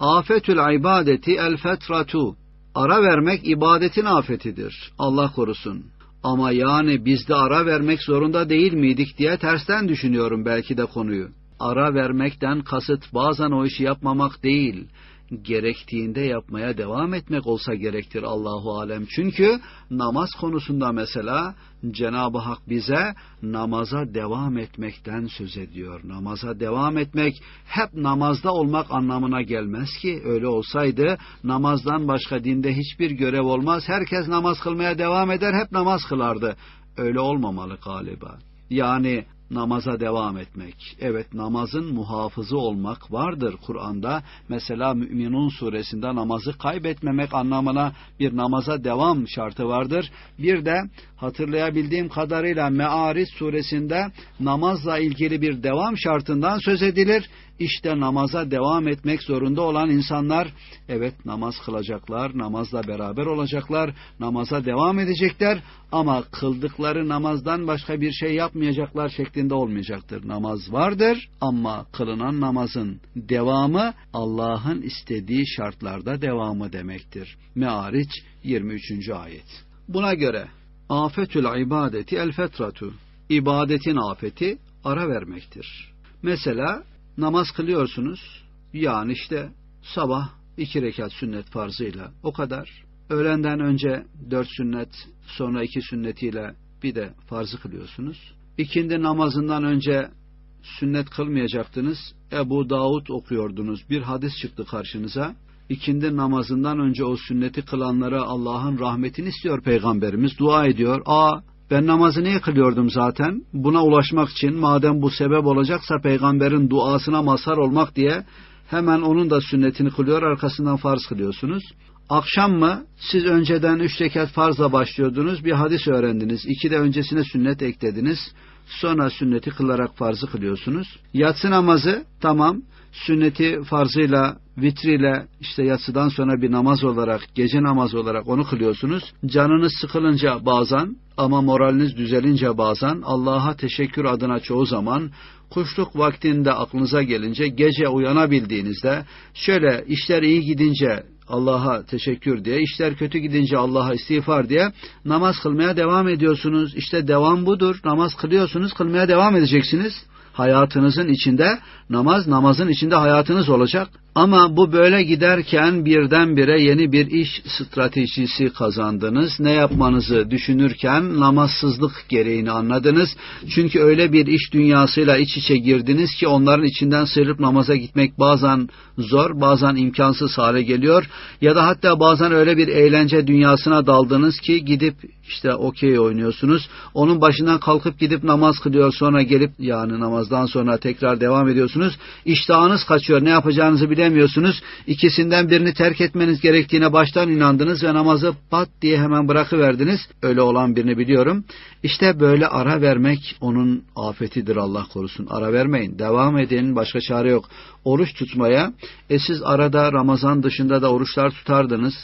Afetül ibadeti el fetratu. Ara vermek ibadetin afetidir. Allah korusun. Ama yani biz de ara vermek zorunda değil miydik diye tersten düşünüyorum belki de konuyu. Ara vermekten kasıt bazen o işi yapmamak değil gerektiğinde yapmaya devam etmek olsa gerektir Allahu alem. Çünkü namaz konusunda mesela Cenab-ı Hak bize namaza devam etmekten söz ediyor. Namaza devam etmek hep namazda olmak anlamına gelmez ki. Öyle olsaydı namazdan başka dinde hiçbir görev olmaz. Herkes namaz kılmaya devam eder, hep namaz kılardı. Öyle olmamalı galiba. Yani namaza devam etmek. Evet namazın muhafızı olmak vardır Kur'an'da. Mesela Müminun suresinde namazı kaybetmemek anlamına bir namaza devam şartı vardır. Bir de hatırlayabildiğim kadarıyla Me'ariz suresinde namazla ilgili bir devam şartından söz edilir. İşte namaza devam etmek zorunda olan insanlar evet namaz kılacaklar, namazla beraber olacaklar, namaza devam edecekler ama kıldıkları namazdan başka bir şey yapmayacaklar şeklinde olmayacaktır. Namaz vardır ama kılınan namazın devamı Allah'ın istediği şartlarda devamı demektir. Me'ariç 23. ayet. Buna göre afetül ibadeti el fetratu ibadetin afeti ara vermektir. Mesela namaz kılıyorsunuz. Yani işte sabah iki rekat sünnet farzıyla o kadar. Öğlenden önce dört sünnet, sonra iki sünnetiyle bir de farzı kılıyorsunuz. İkindi namazından önce sünnet kılmayacaktınız. Ebu Davud okuyordunuz. Bir hadis çıktı karşınıza. İkindi namazından önce o sünneti kılanlara Allah'ın rahmetini istiyor Peygamberimiz. Dua ediyor. Aa ben namazı niye kılıyordum zaten? Buna ulaşmak için madem bu sebep olacaksa peygamberin duasına mazhar olmak diye hemen onun da sünnetini kılıyor arkasından farz kılıyorsunuz. Akşam mı siz önceden üç rekat farzla başlıyordunuz bir hadis öğrendiniz. İki de öncesine sünnet eklediniz. Sonra sünneti kılarak farzı kılıyorsunuz. Yatsı namazı tamam sünneti farzıyla vitriyle işte yatsıdan sonra bir namaz olarak gece namazı olarak onu kılıyorsunuz. Canınız sıkılınca bazen ama moraliniz düzelince bazen Allah'a teşekkür adına çoğu zaman kuşluk vaktinde aklınıza gelince gece uyanabildiğinizde şöyle işler iyi gidince Allah'a teşekkür diye, işler kötü gidince Allah'a istiğfar diye namaz kılmaya devam ediyorsunuz. İşte devam budur. Namaz kılıyorsunuz, kılmaya devam edeceksiniz. Hayatınızın içinde namaz, namazın içinde hayatınız olacak. Ama bu böyle giderken birdenbire yeni bir iş stratejisi kazandınız. Ne yapmanızı düşünürken namazsızlık gereğini anladınız. Çünkü öyle bir iş dünyasıyla iç içe girdiniz ki onların içinden sıyrılıp namaza gitmek bazen zor, bazen imkansız hale geliyor. Ya da hatta bazen öyle bir eğlence dünyasına daldınız ki gidip işte okey oynuyorsunuz. Onun başından kalkıp gidip namaz kılıyor sonra gelip yani namazdan sonra tekrar devam ediyorsunuz. İştahınız kaçıyor ne yapacağınızı bilemiyorsunuz. İkisinden birini terk etmeniz gerektiğine baştan inandınız ve namazı pat diye hemen bırakıverdiniz. Öyle olan birini biliyorum. İşte böyle ara vermek onun afetidir Allah korusun. Ara vermeyin. Devam edin. Başka çare yok. Oruç tutmaya. E siz arada Ramazan dışında da oruçlar tutardınız.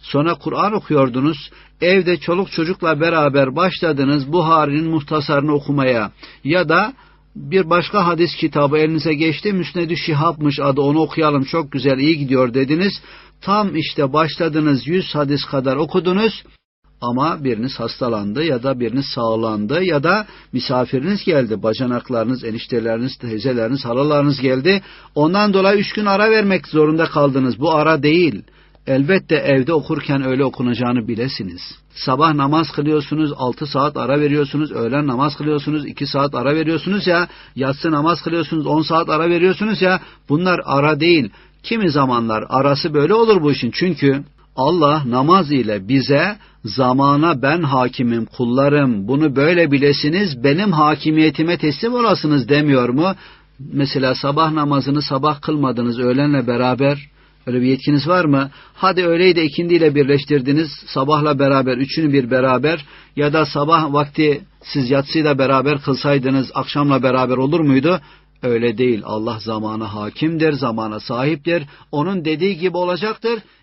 Sonra Kur'an okuyordunuz. Evde çoluk çocukla beraber başladınız Buhari'nin muhtasarını okumaya. Ya da bir başka hadis kitabı elinize geçti. Müsned-i Şihab'mış adı onu okuyalım çok güzel iyi gidiyor dediniz. Tam işte başladınız yüz hadis kadar okudunuz. Ama biriniz hastalandı ya da biriniz sağlandı ya da misafiriniz geldi. Bacanaklarınız, enişteleriniz, teyzeleriniz, halalarınız geldi. Ondan dolayı üç gün ara vermek zorunda kaldınız. Bu ara değil. Elbette evde okurken öyle okunacağını bilesiniz. Sabah namaz kılıyorsunuz, altı saat ara veriyorsunuz, öğlen namaz kılıyorsunuz, iki saat ara veriyorsunuz ya, yatsı namaz kılıyorsunuz, on saat ara veriyorsunuz ya, bunlar ara değil. Kimi zamanlar arası böyle olur bu işin. Çünkü Allah namaz ile bize zamana ben hakimim, kullarım, bunu böyle bilesiniz, benim hakimiyetime teslim olasınız demiyor mu? Mesela sabah namazını sabah kılmadınız öğlenle beraber Öyle bir yetkiniz var mı? Hadi öğleyi de ikindiyle birleştirdiniz. Sabahla beraber, üçünü bir beraber ya da sabah vakti siz yatsıyla beraber kılsaydınız akşamla beraber olur muydu? Öyle değil. Allah zamana hakimdir, zamana sahiptir. Onun dediği gibi olacaktır.